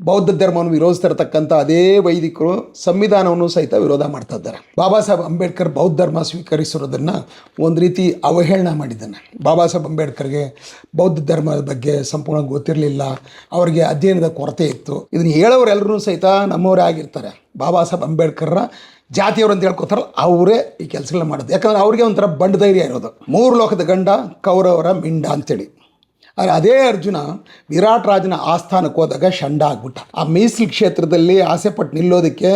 ಬೌದ್ಧ ಧರ್ಮವನ್ನು ವಿರೋಧಿಸ್ತಿರತಕ್ಕಂಥ ಅದೇ ವೈದಿಕರು ಸಂವಿಧಾನವನ್ನು ಸಹಿತ ವಿರೋಧ ಮಾಡ್ತಾ ಇದ್ದಾರೆ. ಬಾಬಾ ಸಾಹೇಬ್ ಅಂಬೇಡ್ಕರ್ ಬೌದ್ಧ ಧರ್ಮ ಸ್ವೀಕರಿಸಿರೋದನ್ನು ಒಂದು ರೀತಿ ಅವಹೇಳನ ಮಾಡಿದ್ದಾನೆ. ಬಾಬಾ ಸಾಹೇಬ್ ಅಂಬೇಡ್ಕರ್ಗೆ ಬೌದ್ಧ ಧರ್ಮದ ಬಗ್ಗೆ ಸಂಪೂರ್ಣ ಗೊತ್ತಿರಲಿಲ್ಲ. ಅವರಿಗೆ ಅಧ್ಯಯನದ ಕೊರತೆ ಇತ್ತು. ಇದನ್ನು ಹೇಳೋರೆಲ್ಲರೂ ಸಹಿತ ನಮ್ಮವರೇ ಆಗಿರ್ತಾರೆ. ಬಾಬಾ ಸಾಹೇಬ್ ಅಂಬೇಡ್ಕರ್ರ ಜಾತಿಯವರು ಅಂತ ಹೇಳ್ಕೊತಾರಲ್ಲ, ಅವರೇ ಈ ಕೆಲಸಗಳನ್ನ ಮಾಡೋದು. ಯಾಕಂದ್ರೆ ಅವ್ರಿಗೆ ಒಂಥರ ಬಂಡ ಧೈರ್ಯ ಇರೋದು. ಮೂರು ಲೋಕದ ಗಂಡ ಕೌರವರ ಮಿಂಡ ಅಂತೇಳಿ. ಆದರೆ ಅದೇ ಅರ್ಜುನ ವಿರಾಟ್ ರಾಜನ ಆಸ್ಥಾನಕ್ಕೆ ಹೋದಾಗ ಷಂಡ ಆಗ್ಬಿಟ್ಟ. ಆ ಮೀಸಲು ಕ್ಷೇತ್ರದಲ್ಲಿ ಆಸೆ ಪಟ್ಟು ನಿಲ್ಲೋದಕ್ಕೆ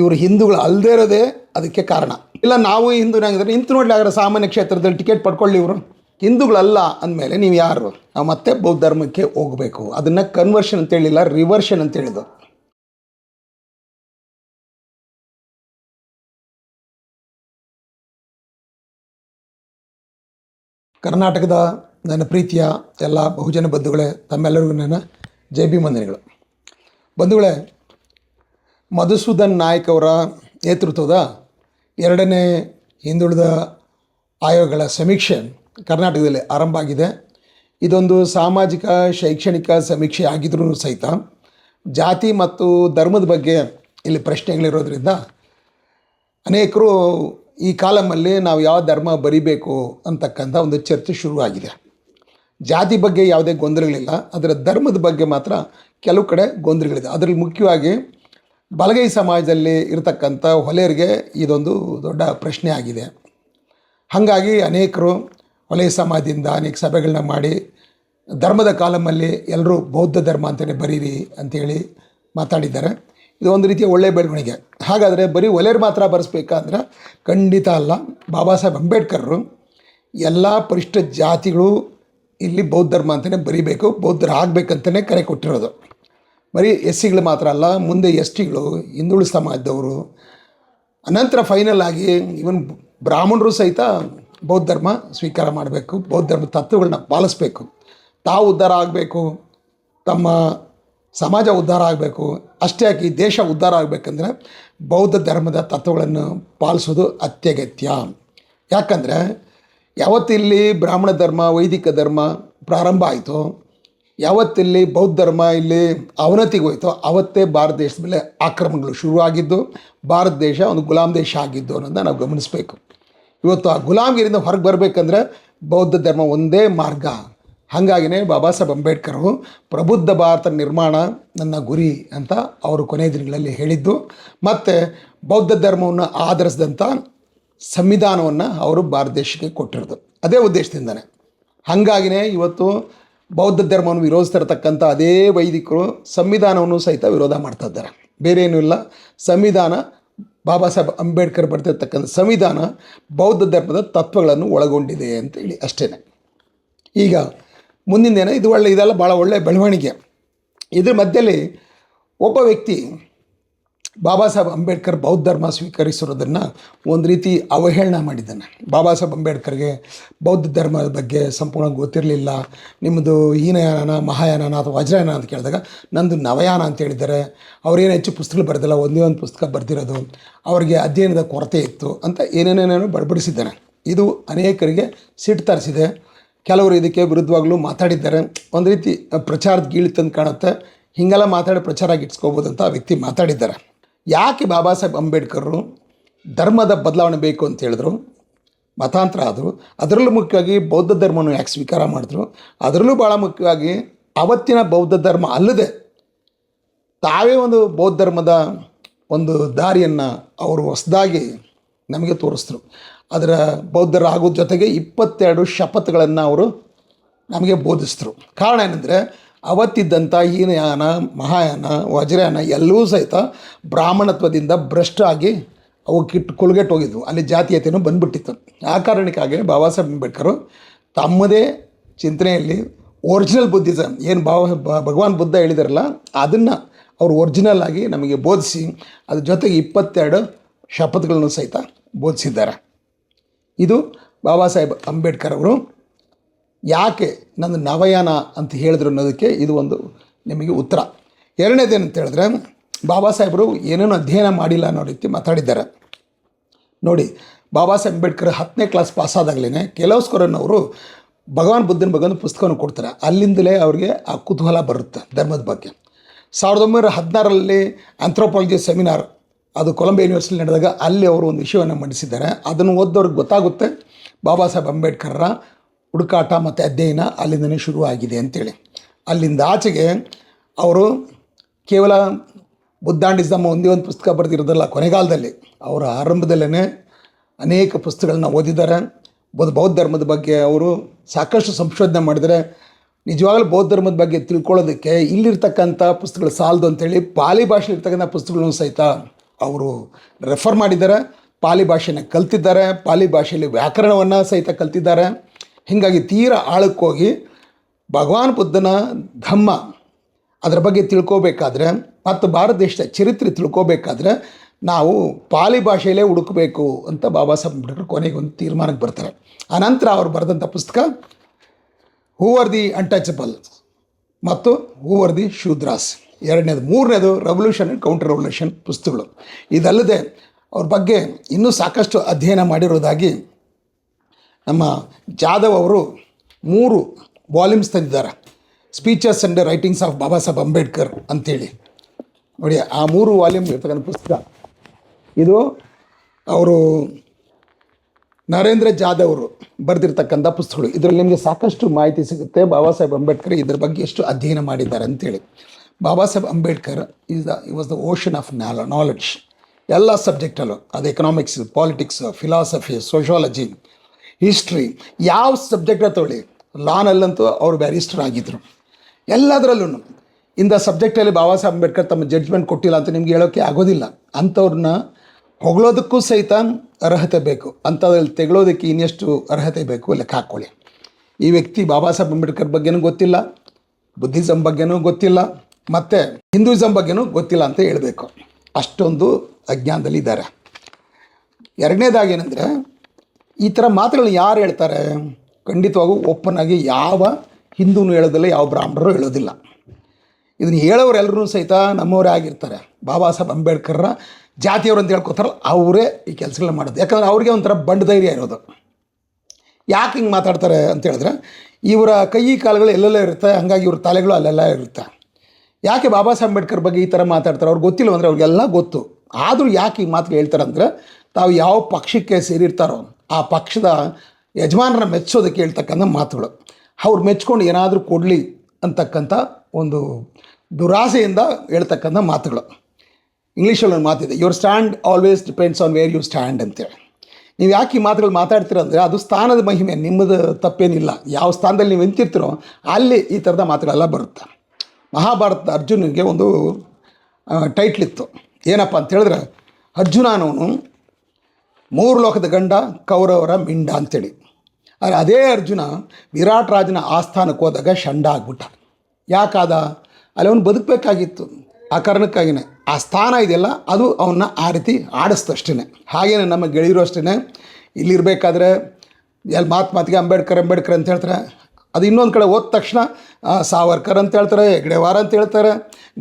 ಇವರು ಹಿಂದೂಗಳು ಅಲ್ಲದೇ ಇರೋದೇ ಅದಕ್ಕೆ ಕಾರಣ. ಇಲ್ಲ, ನಾವು ಹಿಂದೂನಾಗಿದ್ರೆ ನಿಂತು ನೋಡಲಿ ಆಗಿರೋ ಸಾಮಾನ್ಯ ಕ್ಷೇತ್ರದಲ್ಲಿ ಟಿಕೆಟ್ ಪಡ್ಕೊಳ್ಳಿ ಇವರು. ಹಿಂದೂಗಳಲ್ಲ ಅಂದಮೇಲೆ ನೀವು ಯಾರು? ನಾವು ಮತ್ತೆ ಬೌದ್ಧ ಧರ್ಮಕ್ಕೆ ಹೋಗಬೇಕು. ಅದನ್ನು ಕನ್ವರ್ಷನ್ ಅಂತ ಹೇಳಿಲ್ಲ ರಿವರ್ಷನ್ ಅಂತ ಹೇಳಿದ್ರು ಕರ್ನಾಟಕದ ನನ್ನ ಪ್ರೀತಿಯ ಎಲ್ಲ ಬಹುಜನ ಬಂಧುಗಳೇ, ತಮ್ಮೆಲ್ಲರಿಗೂ ನನ್ನ ಜೈ ಬಿ ಬಂಧುಗಳೇ, ಮಧುಸೂದನ್ ನಾಯ್ಕ್ ಅವರ ನೇತೃತ್ವದ ಎರಡನೇ ಹಿಂದುಳಿದ ಆಯೋಗಗಳ ಸಮೀಕ್ಷೆ ಕರ್ನಾಟಕದಲ್ಲಿ ಆರಂಭ ಆಗಿದೆ. ಇದೊಂದು ಸಾಮಾಜಿಕ, ಶೈಕ್ಷಣಿಕ ಸಮೀಕ್ಷೆ ಆಗಿದ್ರೂ ಸಹಿತ ಜಾತಿ ಮತ್ತು ಧರ್ಮದ ಬಗ್ಗೆ ಇಲ್ಲಿ ಪ್ರಶ್ನೆಗಳಿರೋದ್ರಿಂದ ಅನೇಕರು ಈ ಕಾಲಮಲ್ಲಿ ನಾವು ಯಾವ ಧರ್ಮ ಬರಿಬೇಕು ಅಂತಕ್ಕಂಥ ಒಂದು ಚರ್ಚೆ ಶುರುವಾಗಿದೆ. ಜಾತಿ ಬಗ್ಗೆ ಯಾವುದೇ ಗೊಂದಲಗಳಿಲ್ಲ. ಅದರ ಧರ್ಮದ ಬಗ್ಗೆ ಮಾತ್ರ ಕೆಲವು ಕಡೆ ಗೊಂದಲಗಳಿದೆ. ಅದರಲ್ಲಿ ಮುಖ್ಯವಾಗಿ ಬಲಗೈ ಸಮಾಜದಲ್ಲಿ ಇರತಕ್ಕಂಥ ಹೊಲೆಯರಿಗೆ ಇದೊಂದು ದೊಡ್ಡ ಪ್ರಶ್ನೆ ಆಗಿದೆ. ಹಾಗಾಗಿ ಅನೇಕರು ಹೊಲೆಯ ಸಮಾಜದಿಂದ ಅನೇಕ ಸಭೆಗಳನ್ನ ಮಾಡಿ, ಧರ್ಮದ ಕಾಲಮಲ್ಲಿ ಎಲ್ಲರೂ ಬೌದ್ಧ ಧರ್ಮ ಅಂತೇಳಿ ಬರೀರಿ ಅಂತೇಳಿ ಮಾತಾಡಿದ್ದಾರೆ. ಇದು ಒಂದು ರೀತಿಯ ಒಳ್ಳೆಯ ಬೆಳವಣಿಗೆ. ಹಾಗಾದರೆ ಬರೀ ಒಲೆಯರು ಮಾತ್ರ ಬರೆಸ್ಬೇಕಾದ್ರೆ ಖಂಡಿತ ಅಲ್ಲ. ಬಾಬಾ ಸಾಹೇಬ್ ಅಂಬೇಡ್ಕರ್ರು ಎಲ್ಲ ಪರಿಷ್ಠ ಜಾತಿಗಳು ಇಲ್ಲಿ ಬೌದ್ಧ ಧರ್ಮ ಅಂತಲೇ ಬರೀಬೇಕು, ಬೌದ್ಧರು ಆಗಬೇಕಂತಲೇ ಕರೆ ಕೊಟ್ಟಿರೋದು. ಬರೀ ಎಸ್ ಸಿಗಳು ಮಾತ್ರ ಅಲ್ಲ, ಮುಂದೆ ಎಸ್ ಟಿಗಳು ಹಿಂದುಳಿದ ಸಮಾಜದವರು, ಅನಂತರ ಫೈನಲ್ ಆಗಿ ಇವನ್ ಬ್ರಾಹ್ಮಣರು ಸಹಿತ ಬೌದ್ಧ ಧರ್ಮ ಸ್ವೀಕಾರ ಮಾಡಬೇಕು ಬೌದ್ಧ ಧರ್ಮ ತತ್ವಗಳನ್ನ ಪಾಲಿಸ್ಬೇಕು. ತಾವು ಉದ್ಧಾರ ಆಗಬೇಕು, ತಮ್ಮ ಸಮಾಜ ಉದ್ಧಾರ ಆಗಬೇಕು, ಅಷ್ಟೇ ಆಗಿ ದೇಶ ಉದ್ಧಾರ ಆಗಬೇಕಂದ್ರೆ ಬೌದ್ಧ ಧರ್ಮದ ತತ್ವಗಳನ್ನು ಪಾಲಿಸೋದು ಅತ್ಯಗತ್ಯ. ಯಾಕಂದರೆ ಯಾವತ್ತಿಲ್ಲಿ ಬ್ರಾಹ್ಮಣ ಧರ್ಮ, ವೈದಿಕ ಧರ್ಮ ಪ್ರಾರಂಭ ಆಯಿತು, ಯಾವತ್ತಿಲ್ಲಿ ಬೌದ್ಧ ಧರ್ಮ ಇಲ್ಲಿ ಅವನತಿಗೆ ಹೋಯ್ತು ಆವತ್ತೇ ಭಾರತ ದೇಶದ ಮೇಲೆ ಆಕ್ರಮಣಗಳು ಶುರುವಾಗಿದ್ದು, ಭಾರತ ದೇಶ ಒಂದು ಗುಲಾಮ್ ದೇಶ ಆಗಿದ್ದು ಅನ್ನೋದನ್ನ ನಾವು ಗಮನಿಸಬೇಕು. ಇವತ್ತು ಆ ಗುಲಾಮಗಿರಿಯಿಂದ ಹೊರಗೆ ಬರಬೇಕಂದ್ರೆ ಬೌದ್ಧ ಧರ್ಮ ಒಂದೇ ಮಾರ್ಗ. ಹಾಗಾಗಿನೇ ಬಾಬಾ ಸಾಹೇಬ್ ಅಂಬೇಡ್ಕರು ಪ್ರಬುದ್ಧ ಭಾರತ ನಿರ್ಮಾಣ ನನ್ನ ಗುರಿ ಅಂತ ಅವರು ಕೊನೆಯ ದಿನಗಳಲ್ಲಿ ಹೇಳಿದ್ದು. ಮತ್ತು ಬೌದ್ಧ ಧರ್ಮವನ್ನು ಆಧರಿಸಿದಂಥ ಸಂವಿಧಾನವನ್ನು ಅವರು ಭಾರತ ದೇಶಕ್ಕೆ ಕೊಟ್ಟಿರೋದು. ಅದೇ ಉದ್ದೇಶದಿಂದನೇ. ಹಾಗಾಗಿನೇ ಇವತ್ತು ಬೌದ್ಧ ಧರ್ಮವನ್ನು ವಿರೋಧಿಸ್ತಿರತಕ್ಕಂಥ ಅದೇ ವೈದಿಕರು ಸಂವಿಧಾನವನ್ನು ಸಹಿತ ವಿರೋಧ ಮಾಡ್ತಾ ಇದ್ದಾರೆ. ಬೇರೆ ಏನೂ ಇಲ್ಲ. ಸಂವಿಧಾನ ಬಾಬಾ ಸಾಹೇಬ್ ಅಂಬೇಡ್ಕರ್ ಬರ್ತಿರ್ತಕ್ಕಂಥ ಸಂವಿಧಾನ ಬೌದ್ಧ ಧರ್ಮದ ತತ್ವಗಳನ್ನು ಒಳಗೊಂಡಿದೆ ಅಂತೇಳಿ ಅಷ್ಟೇ ಈಗ ಮುಂದಿನ ಇದು ಒಳ್ಳೆ ಇದೆಲ್ಲ ಭಾಳ ಒಳ್ಳೆಯ ಬೆಳವಣಿಗೆ. ಇದ್ರ ಮಧ್ಯದಲ್ಲಿ ಒಬ್ಬ ವ್ಯಕ್ತಿ ಬಾಬಾ ಸಾಹೇಬ್ ಅಂಬೇಡ್ಕರ್ ಬೌದ್ಧ ಧರ್ಮ ಸ್ವೀಕರಿಸಿರೋದನ್ನು ಒಂದು ರೀತಿ ಅವಹೇಳನ ಮಾಡಿದ್ದಾನೆ. ಬಾಬಾ ಸಾಹೇಬ್ ಅಂಬೇಡ್ಕರ್ಗೆ ಬೌದ್ಧ ಧರ್ಮದ ಬಗ್ಗೆ ಸಂಪೂರ್ಣ ಗೊತ್ತಿರಲಿಲ್ಲ. ನಿಮ್ಮದು ಹೀನಯಾನ ಮಹಾಯಾನ ಅಥವಾ ವಜ್ರಯಾನ ಅಂತ ಕೇಳಿದಾಗ ನಂದು ನವಯಾನ ಅಂತ ಹೇಳಿದ್ದಾರೆ. ಅವ್ರೇನು ಹೆಚ್ಚು ಪುಸ್ತಕಗಳು ಬರೆದಿಲ್ಲ, ಒಂದೇ ಒಂದು ಪುಸ್ತಕ ಬರೆದಿರೋದು. ಅವರಿಗೆ ಅಧ್ಯಯನದ ಕೊರತೆ ಇತ್ತು ಅಂತ ಏನೇನೇನೇನೋ ಬಡಬಡಿಸಿದ್ದಾನೆ. ಇದು ಅನೇಕರಿಗೆ ಸಿಟ್ಟು ತರಿಸಿದೆ. ಕೆಲವರು ಇದಕ್ಕೆ ವಿರುದ್ಧವಾಗಲೂ ಮಾತಾಡಿದ್ದಾರೆ. ಒಂದು ರೀತಿ ಪ್ರಚಾರದ ಗೀಳಿತಂದು ಕಾಣುತ್ತೆ. ಹೀಗೆಲ್ಲ ಮಾತಾಡಿ ಪ್ರಚಾರ ಇಟ್ಸ್ಕೋಬೋದು ಅಂತ ಆ ವ್ಯಕ್ತಿ ಮಾತಾಡಿದ್ದಾರೆ. ಯಾಕೆ ಬಾಬಾ ಸಾಹೇಬ್ ಅಂಬೇಡ್ಕರ್ರು ಧರ್ಮದ ಬದಲಾವಣೆ ಬೇಕು ಅಂತ ಹೇಳಿದ್ರು? ಮತಾಂತರ ಆದರು. ಅದರಲ್ಲೂ ಮುಖ್ಯವಾಗಿ ಬೌದ್ಧ ಧರ್ಮವನ್ನು ಯಾಕೆ ಸ್ವೀಕಾರ ಮಾಡಿದ್ರು? ಅದರಲ್ಲೂ ಭಾಳ ಮುಖ್ಯವಾಗಿ ಅವತ್ತಿನ ಬೌದ್ಧ ಧರ್ಮ ಅಲ್ಲದೆ ತಾವೇ ಒಂದು ಬೌದ್ಧ ಧರ್ಮದ ಒಂದು ದಾರಿಯನ್ನು ಅವರು ಹೊಸದಾಗಿ ನಮಗೆ ತೋರಿಸಿದ್ರು. ಅದರ ಬೌದ್ಧರಾಗೋದ್ರ ಜೊತೆಗೆ ಇಪ್ಪತ್ತೆರಡು ಶಪಥಗಳನ್ನು ಅವರು ನಮಗೆ ಬೋಧಿಸಿದ್ರು. ಕಾರಣ ಏನಂದರೆ ಅವತ್ತಿದ್ದಂಥ ಹೀನಯಾನ, ಮಹಾಯಾನ, ವಜ್ರಯಾನ ಎಲ್ಲವೂ ಸಹಿತ ಬ್ರಾಹ್ಮಣತ್ವದಿಂದ ಭ್ರಷ್ಟ ಆಗಿ ಅವು ಕಿಟ್ಟು ಹೋಗಿದ್ವು ಅಲ್ಲಿ ಜಾತೀಯತೆಯೂ ಬಂದ್ಬಿಟ್ಟಿತ್ತು. ಆ ಕಾರಣಕ್ಕಾಗಿ ಬಾಬಾ ಸಾಹೇಬ್ ಅಂಬೇಡ್ಕರು ತಮ್ಮದೇ ಚಿಂತನೆಯಲ್ಲಿ ಒರಿಜಿನಲ್ ಬುದ್ಧಿಸಮ್ ಏನು ಭಾವ ಭಗವಾನ್ ಬುದ್ಧ ಹೇಳಿದಾರಲ್ಲ, ಅದನ್ನು ಅವರು ಒರಿಜಿನಲ್ ಆಗಿ ನಮಗೆ ಬೋಧಿಸಿ, ಅದ್ರ ಜೊತೆಗೆ ಇಪ್ಪತ್ತೆರಡು ಶಪಥಗಳನ್ನು ಸಹಿತ ಬೋಧಿಸಿದ್ದಾರೆ. ಇದು ಬಾಬಾ ಸಾಹೇಬ್ ಅಂಬೇಡ್ಕರ್ ಅವರು ಯಾಕೆ ನನ್ನ ನವಯಾನ ಅಂತ ಹೇಳಿದ್ರು ಅನ್ನೋದಕ್ಕೆ ಇದು ಒಂದು ನಿಮಗೆ ಉತ್ತರ. ಎರಡನೇದೇನಂತ ಹೇಳಿದ್ರೆ, ಬಾಬಾ ಸಾಹೇಬರು ಏನೇನು ಅಧ್ಯಯನ ಮಾಡಿಲ್ಲ ಅನ್ನೋ ರೀತಿ ಮಾತಾಡಿದ್ದಾರೆ. ನೋಡಿ, ಬಾಬಾ ಸಾಹೇಬ್ ಅಂಬೇಡ್ಕರ್ ಹತ್ತನೇ ಕ್ಲಾಸ್ ಪಾಸಾದಾಗಲೇ ಕೆಲವಸ್ಕರನ್ನವರು ಭಗವಾನ್ ಬುದ್ಧನ ಬಗ್ಗೆ ಒಂದು ಪುಸ್ತಕವನ್ನು ಕೊಡ್ತಾರೆ. ಅಲ್ಲಿಂದಲೇ ಅವ್ರಿಗೆ ಆ ಕುತೂಹಲ ಬರುತ್ತೆ ಧರ್ಮದ ಬಗ್ಗೆ. ಸಾವಿರದ ಒಂಬೈನೂರ ಹದಿನಾರರಲ್ಲಿ ಆಂಥ್ರೋಪಾಲಜಿ ಸೆಮಿನಾರ್ ಅದು ಕೊಲಂಬಿಯಾ ಯೂನಿವರ್ಸಿಟಿ ನಡೆದಾಗ ಅಲ್ಲಿ ಅವರು ಒಂದು ವಿಷಯವನ್ನು ಮಂಡಿಸಿದ್ದಾರೆ. ಅದನ್ನು ಓದ್ದವ್ರಿಗೆ ಗೊತ್ತಾಗುತ್ತೆ, ಬಾಬಾ ಸಾಹೇಬ್ ಅಂಬೇಡ್ಕರ್ರ ಹುಡುಕಾಟ ಮತ್ತು ಅಧ್ಯಯನ ಅಲ್ಲಿಂದನೇ ಶುರುವಾಗಿದೆ ಅಂತೇಳಿ. ಅಲ್ಲಿಂದ ಆಚೆಗೆ ಅವರು ಕೇವಲ ಬುದ್ಧಾಂಡಿಸಮ್ ಒಂದೇ ಒಂದು ಪುಸ್ತಕ ಬರೆದಿರೋದಲ್ಲ, ಕೊನೆಗಾಲದಲ್ಲಿ ಅವರ ಆರಂಭದಲ್ಲೇ ಅನೇಕ ಪುಸ್ತಕಗಳನ್ನ ಓದಿದ್ದಾರೆ. ಬೌದ್ಧ ಬೌದ್ಧ ಧರ್ಮದ ಬಗ್ಗೆ ಅವರು ಸಾಕಷ್ಟು ಸಂಶೋಧನೆ ಮಾಡಿದರೆ ನಿಜವಾಗ್ಲೂ ಬೌದ್ಧ ಧರ್ಮದ ಬಗ್ಗೆ ತಿಳ್ಕೊಳ್ಳೋದಕ್ಕೆ ಇಲ್ಲಿರ್ತಕ್ಕಂಥ ಪುಸ್ತಕಗಳು ಸಾಲದು ಅಂತೇಳಿ ಪಾಲಿ ಭಾಷೆಯಲ್ಲಿ ಇರ್ತಕ್ಕಂಥ ಪುಸ್ತಕಗಳನ್ನು ಸಹಿತ ಅವರು ರೆಫರ್ ಮಾಡಿದ್ದಾರೆ. ಪಾಲಿ ಭಾಷೆನ ಕಲ್ತಿದ್ದಾರೆ. ಪಾಲಿ ಭಾಷೆಯಲ್ಲಿ ವ್ಯಾಕರಣವನ್ನು ಸಹಿತ ಕಲ್ತಿದ್ದಾರೆ. ಹೀಗಾಗಿ ತೀರ ಆಳಕ್ಕೋಗಿ ಭಗವಾನ್ ಬುದ್ಧನ ಧಮ್ಮ ಅದರ ಬಗ್ಗೆ ತಿಳ್ಕೋಬೇಕಾದ್ರೆ ಮತ್ತು ಭಾರತ ದೇಶದ ಚರಿತ್ರೆ ತಿಳ್ಕೋಬೇಕಾದ್ರೆ ನಾವು ಪಾಲಿ ಭಾಷೆಯಲ್ಲೇ ಹುಡುಕಬೇಕು ಅಂತ ಬಾಬಾ ಸಾಹೇಬ್ ಅಂಬೇಡ್ಕರ್ ಕೊನೆಗೆ ಒಂದು ತೀರ್ಮಾನಕ್ಕೆ ಬರ್ತಾರೆ. ಆನಂತರ ಅವರು ಬರೆದಂಥ ಪುಸ್ತಕ ಹೂ ಆರ್ ದಿ ಅನ್ಟಚಬಲ್ ಮತ್ತು ಹೂ ಆರ್ ದಿ ಶೂದ್ರಾಸ್? ಎರಡನೇದು, ಮೂರನೇದು ರೆವಲ್ಯೂಷನ್ ಆ್ಯಂಡ್ ಕೌಂಟರ್ ರೆವಲ್ಯೂಷನ್ ಪುಸ್ತಕಗಳು. ಇದಲ್ಲದೆ ಅವ್ರ ಬಗ್ಗೆ ಇನ್ನೂ ಸಾಕಷ್ಟು ಅಧ್ಯಯನ ಮಾಡಿರೋದಾಗಿ ನಮ್ಮ ಜಾಧವ್ ಅವರು ಮೂರು ವಾಲ್ಯೂಮ್ಸ್ ತಂದಿದ್ದಾರೆ. Speeches and writings of Baba Saheb Ambedkar ಅಂತೇಳಿ. ನೋಡಿ, ಆ ಮೂರು ವಾಲ್ಯೂಮ್ ಇರ್ತಕ್ಕಂಥ ಪುಸ್ತಕ. ಇದು ಅವರು ನರೇಂದ್ರ ಜಾಧವ್ ಅವರು ಬರೆದಿರ್ತಕ್ಕಂಥ ಪುಸ್ತಕಗಳು. ಇದರಲ್ಲಿ ನಿಮಗೆ ಸಾಕಷ್ಟು ಮಾಹಿತಿ ಸಿಗುತ್ತೆ. ಬಾಬಾ ಸಾಹೇಬ್ ಅಂಬೇಡ್ಕರ್ ಇದ್ರ ಬಗ್ಗೆ ಎಷ್ಟು ಅಧ್ಯಯನ ಮಾಡಿದ್ದಾರೆ ಅಂತೇಳಿ. Baba Saheb Ambedkar is the was the ocean of ನಾಲ knowledge ಎಲ್ಲ ಸಬ್ಜೆಕ್ಟಲ್ಲೂ ಅದು economics politics philosophy sociology history ಯಾವ ಸಬ್ಜೆಕ್ಟ್ ತಗೊಳ್ಳಿ? ಲಾನಲ್ಲಂತೂ ಅವರು ಬ್ಯಾರಿಸ್ಟರ್ ಆಗಿದ್ದರು ಎಲ್ಲದರಲ್ಲೂ ಇಂಥ ಸಬ್ಜೆಕ್ಟಲ್ಲಿ ಬಾಬಾ ಸಾಹೇಬ್ ಅಂಬೇಡ್ಕರ್ ತಮ್ಮ ಜಡ್ಜ್ಮೆಂಟ್ ಕೊಟ್ಟಿಲ್ಲ ಅಂತ ನಿಮ್ಗೆ ಹೇಳೋಕ್ಕೆ ಆಗೋದಿಲ್ಲ. ಅಂಥವ್ರನ್ನ ಹೊಗಳೋದಕ್ಕೂ ಸಹಿತ ಅರ್ಹತೆ ಬೇಕು. ಅಂಥದ್ರಲ್ಲಿ ತೆಗಳೋದಕ್ಕೆ ಇನ್ನೆಷ್ಟು ಅರ್ಹತೆ ಬೇಕು ಲೆಕ್ಕ ಹಾಕ್ಕೊಳ್ಳಿ ಈ ವ್ಯಕ್ತಿ ಬಾಬಾ ಸಾಹೇಬ್ ಅಂಬೇಡ್ಕರ್ ಬಗ್ಗೆನೂ ಗೊತ್ತಿಲ್ಲ ಬುದ್ಧಿಸಮ್ ಬಗ್ಗೆನೂ ಗೊತ್ತಿಲ್ಲ, ಮತ್ತು ಹಿಂದೂಯಿಸಮ್ ಬಗ್ಗೆನೂ ಗೊತ್ತಿಲ್ಲ ಅಂತ ಹೇಳಬೇಕು. ಅಷ್ಟೊಂದು ಅಜ್ಞಾನದಲ್ಲಿ ಇದ್ದಾರೆ ಎರಡನೇದಾಗಿ ಏನಂದರೆ ಈ ಥರ ಮಾತುಗಳನ್ನ ಯಾರು ಹೇಳ್ತಾರೆ? ಖಂಡಿತವಾಗೂ ಓಪನ್ ಆಗಿ ಯಾವ ಹಿಂದೂನು ಹೇಳೋದಿಲ್ಲ, ಯಾವ ಬ್ರಾಹ್ಮಣರು ಹೇಳೋದಿಲ್ಲ. ಇದನ್ನು ಹೇಳೋರೆಲ್ಲರೂ ಸಹಿತ ನಮ್ಮವರೇ ಆಗಿರ್ತಾರೆ. ಬಾಬಾ ಸಾಹೇಬ್ ಅಂಬೇಡ್ಕರ್ರ ಜಾತಿಯವರು ಅಂತ ಹೇಳ್ಕೊತಾರಲ್ಲ, ಅವರೇ ಈ ಕೆಲಸಗಳನ್ನ ಮಾಡೋದು. ಯಾಕಂದ್ರೆ ಅವ್ರಿಗೆ ಒಂಥರ ಬಂಡ ಧೈರ್ಯ ಇರೋದು. ಯಾಕೆ ಹಿಂಗೆ ಮಾತಾಡ್ತಾರೆ ಅಂತ ಹೇಳಿದ್ರೆ, ಇವರ ಕೈ ಕಾಲುಗಳು ಎಲ್ಲೆಲ್ಲ ಇರುತ್ತೆ, ಹಾಗಾಗಿ ಇವ್ರ ತಲೆಗಳು ಅಲ್ಲೆಲ್ಲ ಇರುತ್ತೆ. ಯಾಕೆ ಬಾಬಾ ಸಾಹೇಬ್ ಅಂಬೇಡ್ಕರ್ ಬಗ್ಗೆ ಈ ಥರ ಮಾತಾಡ್ತಾರೆ? ಅವ್ರಿಗೆ ಗೊತ್ತಿಲ್ಲ ಅಂದರೆ ಅವ್ರಿಗೆಲ್ಲ ಗೊತ್ತು. ಆದರೂ ಯಾಕೆ ಈ ಮಾತು ಹೇಳ್ತಾರೆ ಅಂದರೆ, ತಾವು ಯಾವ ಪಕ್ಷಕ್ಕೆ ಸೇರಿರ್ತಾರೋ ಆ ಪಕ್ಷದ ಯಜಮಾನರ ಮೆಚ್ಚೋದಕ್ಕೆ ಹೇಳ್ತಕ್ಕಂಥ ಮಾತುಗಳು. ಅವ್ರು ಮೆಚ್ಕೊಂಡು ಏನಾದರೂ ಕೊಡಲಿ ಅಂತಕ್ಕಂಥ ಒಂದು ದುರಾಸೆಯಿಂದ ಹೇಳ್ತಕ್ಕಂಥ ಮಾತುಗಳು. ಇಂಗ್ಲೀಷಲ್ಲಿ ಒಂದು ಮಾತಿದೆ your stand always depends on where you stand ಅಂತೇಳಿ. ನೀವು ಯಾಕೆ ಈ ಮಾತುಗಳು ಮಾತಾಡ್ತೀರ ಅಂದರೆ, ಅದು ಸ್ಥಾನದ ಮಹಿಮೆ, ನಿಮ್ಮದು ತಪ್ಪೇನಿಲ್ಲ. ಯಾವ ಸ್ಥಾನದಲ್ಲಿ ನೀವು ನಿಂತಿರ್ತೀರೋ, ಅಲ್ಲಿ ಈ ಥರದ ಮಾತುಗಳೆಲ್ಲ ಬರುತ್ತೆ. ಮಹಾಭಾರತದ ಅರ್ಜುನಿಗೆ ಒಂದು ಟೈಟ್ಲಿತ್ತು ಏನಪ್ಪ ಅಂತ ಹೇಳಿದ್ರೆ ಅರ್ಜುನ ಮೂರು ಲೋಕದ ಗಂಡ, ಕೌರವರ ಮಿಂಡ ಅಂತೇಳಿ. ಆದರೆ ಅದೇ ಅರ್ಜುನ ವಿರಾಟ್ ರಾಜನ ಆಸ್ಥಾನಕ್ಕೆ ಹೋದಾಗ ಷಂಡ ಆಗ್ಬಿಟ್ಟ. ಯಾಕಾದ? ಅಲ್ಲಿ ಅವನು ಬದುಕಬೇಕಾಗಿತ್ತು. ಆ ಕಾರಣಕ್ಕಾಗಿನೇ. ಆ ಸ್ಥಾನ ಇದೆಯಲ್ಲ, ಅದು ಅವನ್ನ ಆ ರೀತಿ ಆಡಿಸ್ತು ಅಷ್ಟೇ ಹಾಗೇನೆ ನಮ್ಮ ಗೆಳೆಯರು ಅಷ್ಟೇ ಇಲ್ಲಿರಬೇಕಾದ್ರೆ ಎಲ್ಲಿ ಮಾತು ಮಾತಿಗೆ ಅಂಬೇಡ್ಕರ್ ಅಂಬೇಡ್ಕರ್ ಅಂತ ಹೇಳ್ತಾರೆ. ಅದು ಇನ್ನೊಂದು ಕಡೆ ಹೋದ ತಕ್ಷಣ ಸಾವರ್ಕರ್ ಅಂತ ಹೇಳ್ತಾರೆ, ಹೆಗ್ಡೆವಾರ್ ಅಂತ ಹೇಳ್ತಾರೆ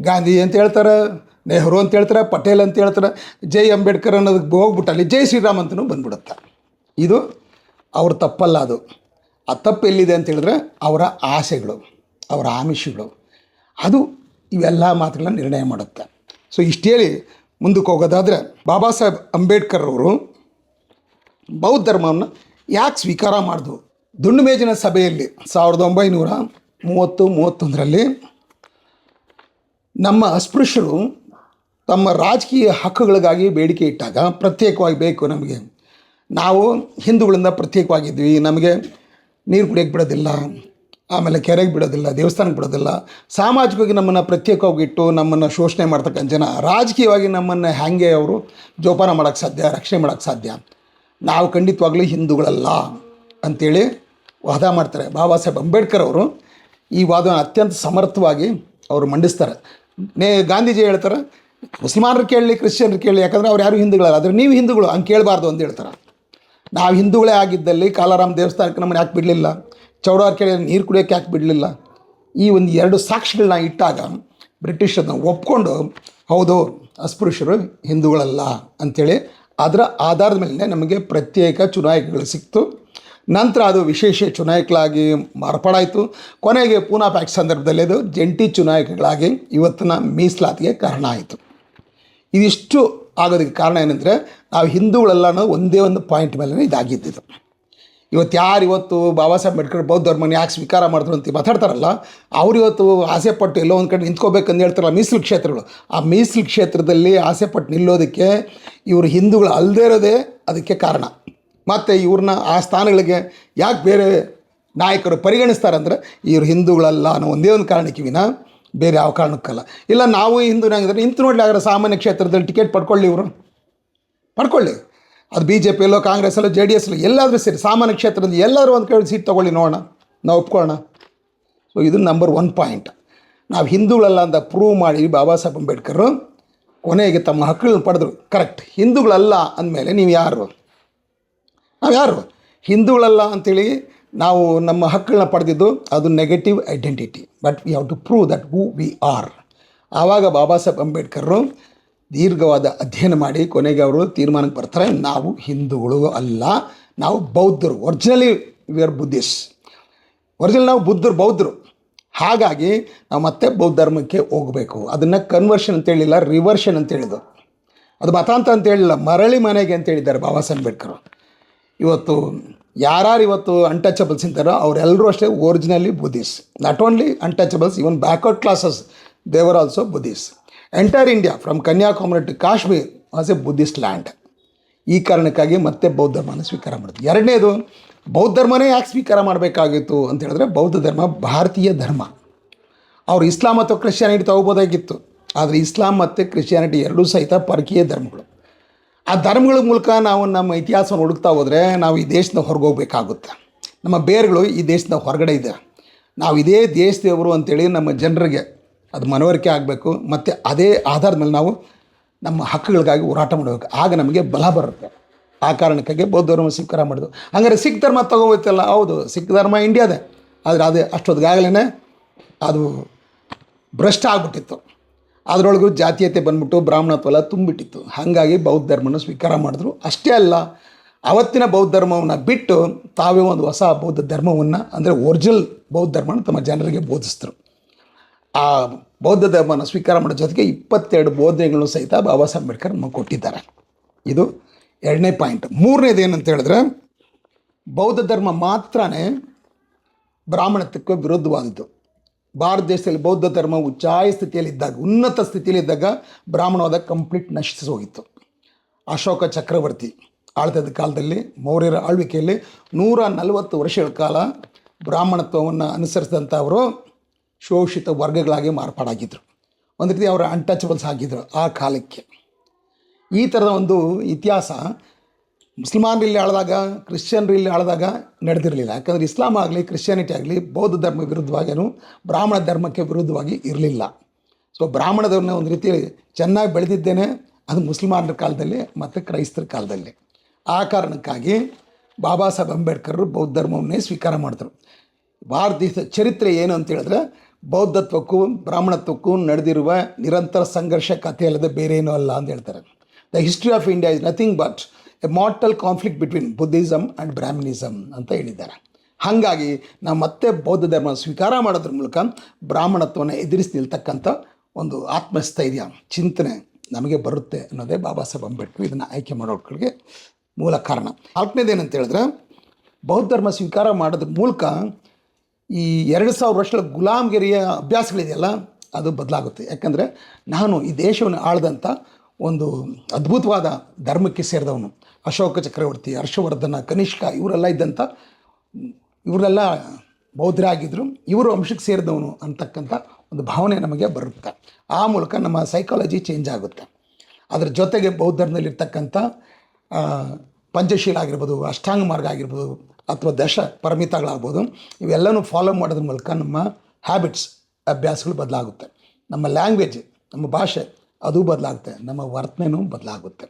ಗಾಂಧಿ ಅಂತ ಹೇಳ್ತಾರೆ. ನೆಹರು ಅಂತ ಹೇಳ್ತಾರೆ, ಪಟೇಲ್ ಅಂತ ಹೇಳ್ತಾರೆ, ಜೈ ಅಂಬೇಡ್ಕರ್ ಅನ್ನೋದಕ್ಕೆ ಹೋಗ್ಬಿಟ್ಟು ಅಲ್ಲಿ ಜೈ ಶ್ರೀರಾಮ್ ಅಂತಲೂ ಬಂದ್ಬಿಡುತ್ತೆ. ಇದು ಅವ್ರ ತಪ್ಪಲ್ಲ ಅದು. ಆ ತಪ್ಪು ಎಲ್ಲಿದೆ ಅಂತ ಹೇಳಿದ್ರೆ ಅವರ ಆಸೆಗಳು, ಅವರ ಆಮಿಷಗಳು. ಅದು ಇವೆಲ್ಲ ಮಾತುಗಳನ್ನ ನಿರ್ಣಯ ಮಾಡುತ್ತೆ. ಸೊ ಇಷ್ಟು ಹೇಳಿ ಮುಂದಕ್ಕೆ ಹೋಗೋದಾದರೆ ಬಾಬಾ ಸಾಹೇಬ್ ಅಂಬೇಡ್ಕರ್ ಅವರು ಬೌದ್ಧ ಧರ್ಮವನ್ನು ಯಾಕೆ ಸ್ವೀಕಾರ ಮಾಡಿದ್ರು ದುಂಡು ಮೇಜಿನ ಸಭೆಯಲ್ಲಿ ಸಾವಿರದ ಒಂಬೈನೂರ ಮೂವತ್ತು, ಮೂವತ್ತೊಂದರಲ್ಲಿ ನಮ್ಮ ಅಸ್ಪೃಶ್ಯರು ತಮ್ಮ ರಾಜಕೀಯ ಹಕ್ಕುಗಳಿಗಾಗಿ ಬೇಡಿಕೆ ಇಟ್ಟಾಗ ಪ್ರತ್ಯೇಕವಾಗಿ ಬೇಕು ನಮಗೆ. ನಾವು ಹಿಂದೂಗಳಿಂದ ಪ್ರತ್ಯೇಕವಾಗಿದ್ವಿ. ನಮಗೆ ನೀರು ಕುಡಿಯೋಕ್ಕೆ ಬಿಡೋದಿಲ್ಲ. ಆಮೇಲೆ ಕೆರೆಗೆ ಬಿಡೋದಿಲ್ಲ. ದೇವಸ್ಥಾನಕ್ಕೆ ಬಿಡೋದಿಲ್ಲ. ಸಾಮಾಜಿಕವಾಗಿ ನಮ್ಮನ್ನು ಪ್ರತ್ಯೇಕವಾಗಿ ಇಟ್ಟು ನಮ್ಮನ್ನು ಶೋಷಣೆ ಮಾಡ್ತಕ್ಕಂಥ ಜನ, ರಾಜಕೀಯವಾಗಿ ನಮ್ಮನ್ನು ಹ್ಯಾಂಗೆ ಅವರು ಜೋಪಾನ ಮಾಡೋಕ್ಕೆ ಸಾಧ್ಯ, ರಕ್ಷಣೆ ಮಾಡೋಕ್ಕೆ ಸಾಧ್ಯ? ನಾವು ಖಂಡಿತವಾಗಲೂ ಹಿಂದೂಗಳಲ್ಲ ಅಂಥೇಳಿ ವಾದ ಮಾಡ್ತಾರೆ. ಬಾಬಾ ಸಾಹೇಬ್ ಅಂಬೇಡ್ಕರ್ ಅವರು ಈ ವಾದವನ್ನು ಅತ್ಯಂತ ಸಮರ್ಥವಾಗಿ ಅವರು ಮಂಡಿಸ್ತಾರೆ. ನೇ, ಗಾಂಧೀಜಿ ಹೇಳ್ತಾರೆ ಮುಸ್ಲಿಮಾನರು ಕೇಳಲಿ, ಕ್ರಿಶ್ಚಿಯನ್ರು ಕೇಳಲಿ, ಯಾಕಂದರೆ ಅವ್ರು ಯಾರು ಹಿಂದೂಗಳಲ್ಲ. ಆದರೆ ನೀವು ಹಿಂದೂಗಳು, ಹಂಗೆ ಕೇಳಬಾರ್ದು ಅಂತ ಹೇಳ್ತಾರೆ. ನಾವು ಹಿಂದೂಗಳೇ ಆಗಿದ್ದಲ್ಲಿ ಕಾಲಾರಾಮ್ ದೇವಸ್ಥಾನಕ್ಕೆ ನಮ್ಮನ್ನು ಯಾಕೆ ಬಿಡಲಿಲ್ಲ? ಚೌಡಾರ್ ಕೇಳಿ ನೀರು ಕುಡಿಯೋಕ್ಕೆ ಯಾಕೆ ಬಿಡಲಿಲ್ಲ? ಈ ಒಂದು ಎರಡು ಸಾಕ್ಷಿಗಳನ್ನ ಇಟ್ಟಾಗ ಬ್ರಿಟಿಷರನ್ನ ಒಪ್ಕೊಂಡು, ಹೌದು, ಅಸ್ಪೃಶ್ಯರು ಹಿಂದೂಗಳಲ್ಲ ಅಂಥೇಳಿ ಅದರ ಆಧಾರದ ಮೇಲೆ ನಮಗೆ ಪ್ರತ್ಯೇಕ ಚುನಾಯಿಕೆಗಳು ಸಿಕ್ತು. ನಂತರ ಅದು ವಿಶೇಷ ಚುನಾಯಕಗಳಾಗಿ ಮಾರ್ಪಾಡಾಯಿತು. ಕೊನೆಗೆ ಪೂನಾ ಪ್ಯಾಕ್ ಸಂದರ್ಭದಲ್ಲಿ ಅದು ಜಂಟಿ ಚುನಾಯಕಗಳಾಗಿ ಇವತ್ತಿನ ಮೀಸಲಾತಿಗೆ ಕಾರಣ ಆಯಿತು. ಇದಿಷ್ಟು ಆಗೋದಕ್ಕೆ ಕಾರಣ ಏನಂದರೆ ನಾವು ಹಿಂದೂಗಳೆಲ್ಲ ಒಂದೇ ಒಂದು ಪಾಯಿಂಟ್ ಮೇಲೆ ಇದಾಗಿದ್ದಿದ್ದು. ಇವತ್ತು ಯಾರು ಇವತ್ತು ಬಾಬಾ ಸಾಹೇಬ್ ಅಂಬೇಡ್ಕರ್ ಬೌದ್ಧ ಧರ್ಮನ ಯಾಕೆ ಸ್ವೀಕಾರ ಮಾಡಿದ್ರು ಅಂತ ಮಾತಾಡ್ತಾರಲ್ಲ, ಅವ್ರು ಇವತ್ತು ಆಸೆ ಪಟ್ಟು ಎಲ್ಲೋ ಒಂದು ಕಡೆ ನಿಂತ್ಕೋಬೇಕಂತ ಹೇಳ್ತಾರಲ್ಲ ಮೀಸಲು ಕ್ಷೇತ್ರಗಳು. ಆ ಮೀಸಲು ಕ್ಷೇತ್ರದಲ್ಲಿ ಆಸೆ ಪಟ್ಟು ನಿಲ್ಲೋದಕ್ಕೆ ಇವರು ಹಿಂದೂಗಳು ಅಲ್ಲದೇ ಇರೋದೇ ಅದಕ್ಕೆ ಕಾರಣ. ಮತ್ತು ಇವ್ರನ್ನ ಆ ಸ್ಥಾನಗಳಿಗೆ ಯಾಕೆ ಬೇರೆ ನಾಯಕರು ಪರಿಗಣಿಸ್ತಾರೆ ಅಂದರೆ ಇವರು ಹಿಂದೂಗಳಲ್ಲ ಅನ್ನೋ ಒಂದೇ ಒಂದು ಕಾರಣಕ್ಕೆ ವಿನ ಬೇರೆ ಯಾವ ಕಾರಣಕ್ಕಲ್ಲ ಇಲ್ಲ, ನಾವು ಹಿಂದೂನಾಗಿದ್ರೆ ನಿಂತು ನೋಡಲಿ ಆದರೆ ಸಾಮಾನ್ಯ ಕ್ಷೇತ್ರದಲ್ಲಿ ಟಿಕೆಟ್ ಪಡ್ಕೊಳ್ಳಿ ಇವರು. ಪಡ್ಕೊಳ್ಳಿ. ಅದು ಬಿ ಜೆ ಪಿಯಲ್ಲೋ ಕಾಂಗ್ರೆಸ್ಸಲ್ಲೋ ಜೆ ಡಿ ಎಸ್ಸಲ್ಲೋ ಎಲ್ಲಾದರೂ ಸರಿ, ಸಾಮಾನ್ಯ ಕ್ಷೇತ್ರದಲ್ಲಿ ಎಲ್ಲರೂ ಒಂದು ಕಡೆ ಸೀಟ್ ತೊಗೊಳ್ಳಿ ನೋಡೋಣ. ನಾವು ಒಪ್ಕೊಳ್ಳೋಣ. ಸೊ ಇದು ನಂಬರ್ ಒನ್ ಪಾಯಿಂಟ್ ನಾವು ಹಿಂದೂಗಳಲ್ಲ ಅಂತ ಪ್ರೂವ್ ಮಾಡಿ ಬಾಬಾ ಸಾಹೇಬ್ ಅಂಬೇಡ್ಕರ್ ಕೊನೆಗೆ ತಮ್ಮ ಹಕ್ಕುಗಳನ್ನ ಪಡೆದ್ರು. ಕರೆಕ್ಟ್ ಹಿಂದೂಗಳಲ್ಲ ಅಂದಮೇಲೆ ನೀವು ಯಾರು? ನಾವು ಯಾರು? ಹಿಂದೂಗಳಲ್ಲ ಅಂಥೇಳಿ ನಾವು ನಮ್ಮ ಹಕ್ಕುಗಳನ್ನ ಪಡೆದಿದ್ದು ಅದು negative identity but we have to prove that who we are ಆವಾಗ ಬಾಬಾ ಸಾಹೇಬ್ ಅಂಬೇಡ್ಕರ್ ದೀರ್ಘವಾದ ಅಧ್ಯಯನ ಮಾಡಿ ಕೊನೆಗೆ ಅವರು ತೀರ್ಮಾನಕ್ಕೆ ಬರ್ತಾರೆ, ನಾವು ಹಿಂದೂಗಳು ಅಲ್ಲ, ನಾವು ಬೌದ್ಧರು. Originally we are Buddhists original ನಾವು ಬುದ್ಧರು, ಬೌದ್ಧರು. ಹಾಗಾಗಿ ನಾವು ಮತ್ತೆ ಬೌದ್ಧ ಧರ್ಮಕ್ಕೆ ಹೋಗಬೇಕು. ಅದನ್ನು ಕನ್ವರ್ಷನ್ ಅಂತ ಹೇಳಿಲ್ಲ ರಿವರ್ಷನ್ ಅಂತ ಹೇಳಿದ್ದು. ಅದು ಮತಾಂತ ಅಂತ ಹೇಳಿಲ್ಲ, ಮರಳಿ ಮನೆಗೆ ಅಂತ ಹೇಳಿದ್ದಾರೆ ಬಾಬಾ ಸಾಹೇಬ್ ಅಂಬೇಡ್ಕರ್ ಇವತ್ತು ಯಾರ್ಯಾರು ಇವತ್ತು ಅನ್ಟಚಬಲ್ಸ್ ಅಂತಾರೋ ಅವರೆಲ್ಲರೂ ಅಷ್ಟೇ originally Buddhists not only untouchables even backward classes they are also Buddhists entire India from Kanyakumari to Kashmir as a Buddhist land ಈ ಕಾರಣಕ್ಕಾಗಿ ಮತ್ತೆ ಬೌದ್ಧ ಧರ್ಮನ ಸ್ವೀಕಾರ ಮಾಡಿದ್ವಿ ಎರಡನೇದು, ಬೌದ್ಧ ಧರ್ಮನೇ ಯಾಕೆ ಸ್ವೀಕಾರ ಮಾಡಬೇಕಾಗಿತ್ತು ಅಂತ ಹೇಳಿದ್ರೆ ಬೌದ್ಧ ಧರ್ಮ ಭಾರತೀಯ ಧರ್ಮ. ಅವರು ಇಸ್ಲಾಂ ಅಥವಾ ಕ್ರಿಶ್ಚಿಯಾನಿಟಿ ತಗೋಬೋದಾಗಿತ್ತು. ಆದರೆ ಇಸ್ಲಾಂ ಮತ್ತು ಕ್ರಿಶ್ಚಿಯಾನಿಟಿ ಎರಡೂ ಸಹಿತ ಪರಕೀಯ ಧರ್ಮಗಳು. ಆ ಧರ್ಮಗಳ ಮೂಲಕ ನಾವು ನಮ್ಮ ಇತಿಹಾಸವನ್ನು ಹುಡುಕ್ತಾ ಹೋದರೆ ನಾವು ಈ ದೇಶದ ಹೊರಗೆ ಹೋಗ್ಬೇಕಾಗುತ್ತೆ. ನಮ್ಮ ಬೇರುಗಳು ಈ ದೇಶದ ಹೊರಗಡೆ ಇದೆ. ನಾವು ಇದೇ ದೇಶದವರು ಅಂತೇಳಿ ನಮ್ಮ ಜನರಿಗೆ ಅದು ಮನವರಿಕೆ ಆಗಬೇಕು, ಮತ್ತು ಅದೇ ಆಧಾರದ ಮೇಲೆ ನಾವು ನಮ್ಮ ಹಕ್ಕುಗಳಿಗಾಗಿ ಹೋರಾಟ ಮಾಡಬೇಕು. ಆಗ ನಮಗೆ ಬಲ ಬರುತ್ತೆ. ಆ ಕಾರಣಕ್ಕಾಗಿ ಬೌದ್ಧ ಧರ್ಮ ಸ್ವೀಕಾರ ಮಾಡೋದು ಹಂಗಾರೆ ಸಿಖ್ ಧರ್ಮ ತಗೋಬೋಯ್ತಲ್ಲ? ಹೌದು, ಸಿಖ್ ಧರ್ಮ ಇಂಡಿಯಾದೆ. ಆದರೆ ಅದು ಅಷ್ಟೊತ್ತಿಗಾಗಲೇ ಅದು ಭ್ರಷ್ಟ ಆಗ್ಬಿಟ್ಟಿತ್ತು. ಅದರೊಳಗೂ ಜಾತೀಯತೆ ಬಂದ್ಬಿಟ್ಟು ಬ್ರಾಹ್ಮಣತ್ವ ಎಲ್ಲ ತುಂಬಿಟ್ಟಿತ್ತು. ಹಾಗಾಗಿ ಬೌದ್ಧ ಧರ್ಮನ ಸ್ವೀಕಾರ ಮಾಡಿದ್ರು. ಅಷ್ಟೇ ಅಲ್ಲ, ಅವತ್ತಿನ ಬೌದ್ಧ ಧರ್ಮವನ್ನು ಬಿಟ್ಟು ತಾವೇ ಒಂದು ಹೊಸ ಬೌದ್ಧ ಧರ್ಮವನ್ನು, ಅಂದರೆ ಒರಿಜಿನಲ್ ಬೌದ್ಧ ಧರ್ಮನ ತಮ್ಮ ಜನರಿಗೆ ಬೋಧಿಸಿದ್ರು. ಆ ಬೌದ್ಧ ಧರ್ಮನ ಸ್ವೀಕಾರ ಮಾಡೋ ಜೊತೆಗೆ ಇಪ್ಪತ್ತೆರಡು ಬೋಧನೆಗಳನ್ನು ಸಹಿತ ಬಾಬಾ ಸಾಹೇಬ್ ಅಂಬೇಡ್ಕರ್ ನಮಗೆ ಕೊಟ್ಟಿದ್ದಾರೆ. ಇದು ಎರಡನೇ ಪಾಯಿಂಟ್. ಮೂರನೇದು ಏನಂತ ಹೇಳಿದ್ರೆ, ಬೌದ್ಧ ಧರ್ಮ ಮಾತ್ರನೇ ಬ್ರಾಹ್ಮಣತ್ವಕ್ಕೆ ವಿರುದ್ಧವಾದದ್ದು. ಭಾರತ ದೇಶದಲ್ಲಿ ಬೌದ್ಧ ಧರ್ಮ ಉಚ್ಚಾಯ ಸ್ಥಿತಿಯಲ್ಲಿದ್ದಾಗ, ಉನ್ನತ ಸ್ಥಿತಿಯಲ್ಲಿದ್ದಾಗ ಬ್ರಾಹ್ಮಣವಾದ ಕಂಪ್ಲೀಟ್ ನಶಿಸಿ ಹೋಗಿತ್ತು. ಅಶೋಕ ಚಕ್ರವರ್ತಿ ಆಳ್ತದ ಕಾಲದಲ್ಲಿ, ಮೌರ್ಯರ ಆಳ್ವಿಕೆಯಲ್ಲಿ ನೂರ ನಲವತ್ತು ವರ್ಷಗಳ ಕಾಲ ಬ್ರಾಹ್ಮಣತ್ವವನ್ನು ಅನುಸರಿಸಿದಂಥ ಅವರು ಶೋಷಿತ ವರ್ಗಗಳಾಗಿ ಮಾರ್ಪಾಡಾಗಿದ್ದರು ಒಂದು ರೀತಿ ಅವರ ಅನ್ಟಚಬಲ್ಸ್ ಆಗಿದ್ದರು ಆ ಕಾಲಕ್ಕೆ. ಈ ಥರದ ಒಂದು ಇತಿಹಾಸ ಮುಸ್ಲಿಮಾನರು ಇಲ್ಲಿ ಆಳಿದಾಗ, ಕ್ರಿಶ್ಚಿಯನ್ರು ಇಲ್ಲಿ ಆಳಿದಾಗ ನಡೆದಿರಲಿಲ್ಲ. ಯಾಕಂದರೆ ಇಸ್ಲಾಂ ಆಗಲಿ, ಕ್ರಿಶ್ಚಿಯಾನಿಟಿ ಆಗಲಿ, ಬೌದ್ಧ ಧರ್ಮ ವಿರುದ್ಧವಾಗೇನು ಬ್ರಾಹ್ಮಣ ಧರ್ಮಕ್ಕೆ ವಿರುದ್ಧವಾಗಿ ಇರಲಿಲ್ಲ. ಸೊ ಬ್ರಾಹ್ಮಣದವ್ರನ್ನ ಒಂದು ರೀತಿ ಚೆನ್ನಾಗಿ ಬೆಳೆದಿದ್ದೇನೆ, ಅದು ಮುಸ್ಲಿಮಾನರ ಕಾಲದಲ್ಲಿ ಮತ್ತು ಕ್ರೈಸ್ತರ ಕಾಲದಲ್ಲಿ. ಆ ಕಾರಣಕ್ಕಾಗಿ ಬಾಬಾ ಸಾಹೇಬ್ ಅಂಬೇಡ್ಕರ್ ಬೌದ್ಧ ಧರ್ಮವನ್ನೇ ಸ್ವೀಕಾರ ಮಾಡಿದ್ರು. ಭಾರತ ದೇಶದ ಚರಿತ್ರೆ ಏನು ಅಂತ ಹೇಳಿದ್ರೆ, ಬೌದ್ಧತ್ವಕ್ಕೂ ಬ್ರಾಹ್ಮಣತ್ವಕ್ಕೂ ನಡೆದಿರುವ ನಿರಂತರ ಸಂಘರ್ಷ ಕಥೆ ಅಲ್ಲದೆ ಬೇರೆ ಏನೂ ಅಲ್ಲ ಅಂತ ಹೇಳ್ತಾರೆ. The history of India is nothing but a mortal conflict between Buddhism and Brahmanism ಅಂತ ಹೇಳಿದ್ದಾರೆ. ಹಾಗಾಗಿ ನಾವು ಮತ್ತೆ ಬೌದ್ಧ ಧರ್ಮ ಸ್ವೀಕಾರ ಮಾಡೋದ್ರ ಮೂಲಕ ಬ್ರಾಹ್ಮಣತ್ವವನ್ನು ಎದುರಿಸಿ ನಿಲ್ತಕ್ಕಂಥ ಒಂದು ಆತ್ಮಸ್ಥೈರ್ಯ, ಚಿಂತನೆ ನಮಗೆ ಬರುತ್ತೆ ಅನ್ನೋದೇ ಬಾಬಾ ಸಾಹೇಬ್ ಅಂಬೇಡ್ಕರ್ ಇದನ್ನು ಆಯ್ಕೆ ಮಾಡೋಗಳಿಗೆ ಮೂಲ ಕಾರಣ. ನಾಲ್ಕನೇದೇನಂತ ಹೇಳಿದ್ರೆ, ಬೌದ್ಧ ಧರ್ಮ ಸ್ವೀಕಾರ ಮಾಡೋದ್ರ ಮೂಲಕ ಈ ಎರಡು ಸಾವಿರ ವರ್ಷಗಳ ಗುಲಾಮಗಿರಿಯ ಅಭ್ಯಾಸಗಳಿದೆಯಲ್ಲ, ಅದು ಬದಲಾಗುತ್ತೆ. ಯಾಕಂದರೆ ನಾನು ಈ ದೇಶವನ್ನು ಆಳ್ದಂಥ ಒಂದು ಅದ್ಭುತವಾದ ಧರ್ಮಕ್ಕೆ ಸೇರಿದವನು. ಅಶೋಕ ಚಕ್ರವರ್ತಿ, ಹರ್ಷವರ್ಧನ ಕನಿಷ್ಕ ಇವರೆಲ್ಲ ಇದ್ದಂಥ ಇವರೆಲ್ಲ ಬೌದ್ಧರಾಗಿದ್ದರು ಇವರು ಅಂಶಕ್ಕೆ ಸೇರಿದವನು ಅಂತಕ್ಕಂಥ ಒಂದು ಭಾವನೆ ನಮಗೆ ಬರುತ್ತೆ. ಆ ಮೂಲಕ ನಮ್ಮ ಸೈಕಾಲಜಿ ಚೇಂಜ್ ಆಗುತ್ತೆ. ಅದರ ಜೊತೆಗೆ ಬೌದ್ಧರ್ನಲ್ಲಿರ್ತಕ್ಕಂಥ ಪಂಚಶೀಲ ಆಗಿರ್ಬೋದು, ಅಷ್ಟಾಂಗ ಮಾರ್ಗ ಆಗಿರ್ಬೋದು, ಅಥವಾ ದಶ ಪರಮಿತಗಳಾಗ್ಬೋದು, ಇವೆಲ್ಲನೂ ಫಾಲೋ ಮಾಡೋದ್ರ ಮೂಲಕ ನಮ್ಮ ಹ್ಯಾಬಿಟ್ಸ್ ಅಭ್ಯಾಸಗಳು ಬದಲಾಗುತ್ತೆ. ನಮ್ಮ ಲ್ಯಾಂಗ್ವೇಜ್ ನಮ್ಮ ಭಾಷೆ, ಅದು ಬದಲಾಗುತ್ತೆ. ನಮ್ಮ ವರ್ತನೆನೂ ಬದಲಾಗುತ್ತೆ.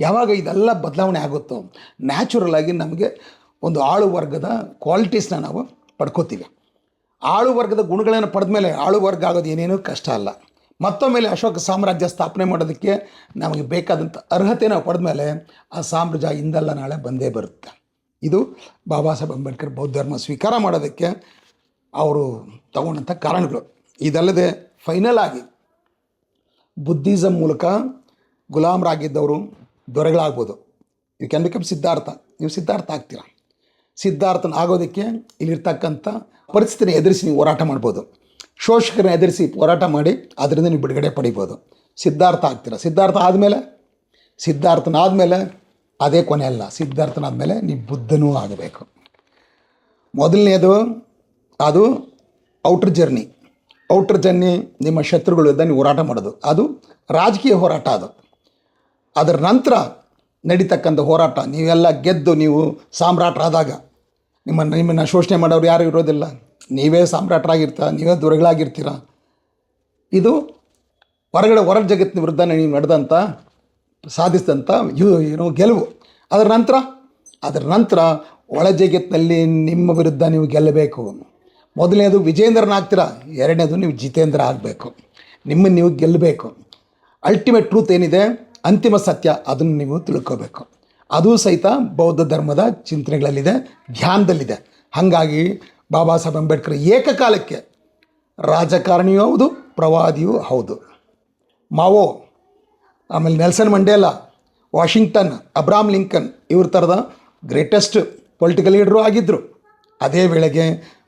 ಯಾವಾಗ ಇದೆಲ್ಲ ಬದಲಾವಣೆ ಆಗುತ್ತೋ ನ್ಯಾಚುರಲ್ ಆಗಿ ನಮಗೆ ಒಂದು ಆಳು ವರ್ಗದ ಕ್ವಾಲಿಟೀಸ್ನ ನಾವು ಪಡ್ಕೋತೀವಿ. ಆಳು ವರ್ಗದ ಗುಣಗಳನ್ನು ಪಡೆದ ಮೇಲೆ ಆಳು ವರ್ಗ ಆಗೋದು ಏನೇನೂ ಕಷ್ಟ ಅಲ್ಲ. ಮತ್ತೊಮ್ಮೆ ಅಶೋಕ ಸಾಮ್ರಾಜ್ಯ ಸ್ಥಾಪನೆ ಮಾಡೋದಕ್ಕೆ ನಮಗೆ ಬೇಕಾದಂಥ ಅರ್ಹತೆ ನಾವು ಪಡೆದ ಮೇಲೆ ಆ ಸಾಮ್ರಾಜ್ಯ ಇಂದಲ್ಲ ನಾಳೆ ಬಂದೇ ಬರುತ್ತೆ. ಇದು ಬಾಬಾ ಸಾಹೇಬ್ ಅಂಬೇಡ್ಕರ್ ಬೌದ್ಧ ಧರ್ಮ ಸ್ವೀಕಾರ ಮಾಡೋದಕ್ಕೆ ಅವರು ತಗೊಂಡಂಥ ಕಾರಣಗಳು. ಇದಲ್ಲದೆ ಫೈನಲ್ ಆಗಿ ಬುದ್ಧಿಸಮ್ ಮೂಲಕ ಗುಲಾಮರಾಗಿದ್ದವರು ದೊರೆಗಳಾಗ್ಬೋದು. ಯು ಕ್ಯಾನ್ ಬಿಕಮ್ ಸಿದ್ಧಾರ್ಥ ನೀವು ಸಿದ್ಧಾರ್ಥ ಆಗ್ತೀರ? ಸಿದ್ಧಾರ್ಥನ ಆಗೋದಕ್ಕೆ ಇಲ್ಲಿರ್ತಕ್ಕಂಥ ಪರಿಸ್ಥಿತಿನ ಎದುರಿಸಿ ನೀವು ಹೋರಾಟ ಮಾಡ್ಬೋದು. ಶೋಷಕರನ್ನ ಎದುರಿಸಿ ಹೋರಾಟ ಮಾಡಿ ಅದರಿಂದ ನೀವು ಬಿಡುಗಡೆ ಪಡಿಬೋದು. ಸಿದ್ಧಾರ್ಥ ಆಗ್ತೀರ? ಸಿದ್ಧಾರ್ಥ ಆದಮೇಲೆ? ಸಿದ್ಧಾರ್ಥನಾದಮೇಲೆ ಅದೇ ಕೊನೆ ಅಲ್ಲ. ಸಿದ್ಧಾರ್ಥನಾದಮೇಲೆ ನೀವು ಬುದ್ಧನೂ ಆಗಬೇಕು. ಮೊದಲನೇದು ಅದು ಔಟ್ರ್ ಜರ್ನಿ ಔಟ್ರ್ ಜರ್ನಿ ನಿಮ್ಮ ಶತ್ರುಗಳಿಂದ ನೀವು ಹೋರಾಟ ಮಾಡೋದು. ಅದು ರಾಜಕೀಯ ಹೋರಾಟ ಅದು. ಅದರ ನಂತರ ನಡೀತಕ್ಕಂಥ ಹೋರಾಟ. ನೀವೆಲ್ಲ ಗೆದ್ದು ನೀವು ಸಾಮ್ರಾಟರಾದಾಗ. ನಿಮ್ಮನ್ನು ನಿಮ್ಮನ್ನು ಶೋಷಣೆ ಮಾಡೋರು ಯಾರು ಇರೋದಿಲ್ಲ. ನೀವೇ ಸಾಮ್ರಾಟರಾಗಿರ್ತೀರ, ನೀವೇ ದೊರೆಗಳಾಗಿರ್ತೀರ. ಇದು ಹೊರಗಡೆ ಹೊರ ಜಗತ್ತಿನ ವಿರುದ್ಧ ನೀವು ನಡೆದಂಥ ಸಾಧಿಸಿದಂಥ ಯು, ಏನು ಗೆಲುವು. ಅದರ ನಂತರ ಅದರ ನಂತರ ಒಳ ಜಗತ್ತಿನಲ್ಲಿ ನಿಮ್ಮ ವಿರುದ್ಧ ನೀವು ಗೆಲ್ಲಬೇಕು. ಮೊದಲನೇದು ವಿಜೇಂದ್ರನಾಗ್ತೀರ ಎರಡನೇದು ನೀವು ಜಿತೇಂದ್ರ ಆಗಬೇಕು. ನಿಮ್ಮನ್ನು ನೀವು ಗೆಲ್ಲಬೇಕು. ಅಲ್ಟಿಮೇಟ್ ಟ್ರೂತ್ ಏನಿದೆ? ಅಂತಿಮ ಸತ್ಯ ಅದನ್ನು ನೀವು ತಿಳ್ಕೋಬೇಕು. ಅದು ಸಹಿತ ಬೌದ್ಧ ಧರ್ಮದ ಚಿಂತನೆಗಳಲ್ಲಿದೆ, ಧ್ಯಾನದಲ್ಲಿದೆ. ಹಾಗಾಗಿ ಬಾಬಾ ಸಾಹೇಬ್ ಅಂಬೇಡ್ಕರ್ ಏಕಕಾಲಕ್ಕೆ ರಾಜಕಾರಣಿಯೂ ಹೌದು, ಪ್ರವಾದಿಯೂ ಹೌದು. ಮಾವೋ, ಆಮೇಲೆ Nelson Mandela, Washington Abraham Lincoln, ಇವ್ರ ಥರದ ಗ್ರೇಟೆಸ್ಟ್ ಪೊಲಿಟಿಕಲ್ ಲೀಡ್ರು ಆಗಿದ್ದರು ಅದೇ ವೇಳೆಗೆ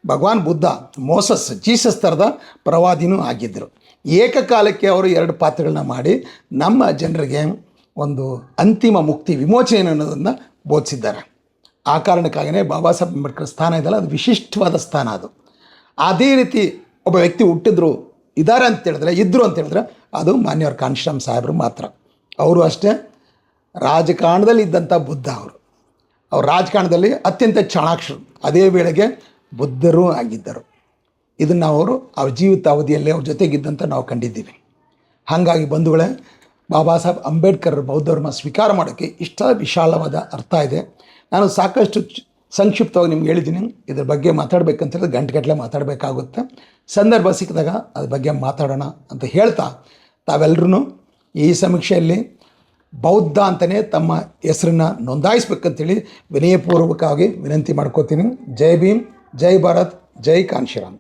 ಭಗವಾನ್ ಬುದ್ಧ, ಮೋಸಸ್, ಜೀಸಸ್ ಥರದ ಪ್ರವಾದಿನೂ ಆಗಿದ್ದರು ಏಕಕಾಲಕ್ಕೆ ಅವರು ಎರಡು ಪಾತ್ರಗಳನ್ನ ಮಾಡಿ ನಮ್ಮ ಜನರಿಗೆ ಒಂದು ಅಂತಿಮ ಮುಕ್ತಿ ವಿಮೋಚನೆ ಅನ್ನೋದನ್ನು ಬೋಧಿಸಿದ್ದಾರೆ. ಆ ಕಾರಣಕ್ಕಾಗಿಯೇ ಬಾಬಾ ಸಾಹೇಬ್ ಅಂಬೇಡ್ಕರ್ ಸ್ಥಾನ ಇದೆಯಲ್ಲ ಅದು ವಿಶಿಷ್ಟವಾದ ಸ್ಥಾನ ಅದು. ಅದೇ ರೀತಿ ಒಬ್ಬ ವ್ಯಕ್ತಿ ಹುಟ್ಟಿದ್ರು ಇದ್ದಾರೆ ಅಂತ ಹೇಳಿದ್ರೆ ಇದ್ದರು ಅಂತ ಹೇಳಿದ್ರೆ ಅದು ಮಾನ್ಯವ್ರ ಕಾನ್ಶ್ರಾಮ್ ಸಾಹೇಬರು ಮಾತ್ರ. ಅವರು ಅಷ್ಟೇ, ರಾಜಕಾರಣದಲ್ಲಿ ಇದ್ದಂಥ ಬುದ್ಧ ಅವರು. ಅವ್ರು ರಾಜಕಾರಣದಲ್ಲಿ ಅತ್ಯಂತ ಚಾಣಾಕ್ಷರು. ಅದೇ ವೇಳೆಗೆ ಬುದ್ಧರೂ ಆಗಿದ್ದರು. ಇದನ್ನು ಅವರು ಅವ್ರ ಜೀವಿತ ಅವಧಿಯಲ್ಲಿ ಅವ್ರ ಜೊತೆಗಿದ್ದಂತ ನಾವು ಕಂಡಿದ್ದೀವಿ. ಹಾಗಾಗಿ ಬಂಧುಗಳೇ, ಬಾಬಾ ಸಾಹೇಬ್ ಅಂಬೇಡ್ಕರ್ ಬೌದ್ಧ ಧರ್ಮ ಸ್ವೀಕಾರ ಮಾಡೋಕ್ಕೆ ಇಷ್ಟ ವಿಶಾಲವಾದ ಅರ್ಥ ಇದೆ. ನಾನು ಸಾಕಷ್ಟು ಸಂಕ್ಷಿಪ್ತವಾಗಿ ನಿಮ್ಗೆ ಹೇಳಿದ್ದೀನಿ. ಇದ್ರ ಬಗ್ಗೆ ಮಾತಾಡಬೇಕಂತ ಹೇಳಿದ್ರೆ ಗಂಟೆಗಟ್ಟಲೆ ಮಾತಾಡಬೇಕಾಗುತ್ತೆ. ಸಂದರ್ಭ ಸಿಕ್ಕಿದಾಗ ಅದ್ರ ಬಗ್ಗೆ ಮಾತಾಡೋಣ ಅಂತ ಹೇಳ್ತಾ ತಾವೆಲ್ಲರೂ ಈ ಸಮೀಕ್ಷೆಯಲ್ಲಿ ಬೌದ್ಧ ಅಂತಲೇ ತಮ್ಮ ಹೆಸರನ್ನು ನೋಂದಾಯಿಸ್ಬೇಕಂತೇಳಿ ವಿನಯಪೂರ್ವಕವಾಗಿ ವಿನಂತಿ ಮಾಡ್ಕೋತೀನಿ. ಜೈ ಭೀಮ್, ಜೈ ಭಾರತ್, ಜೈ ಕಾನ್ಶಿರಾಮ್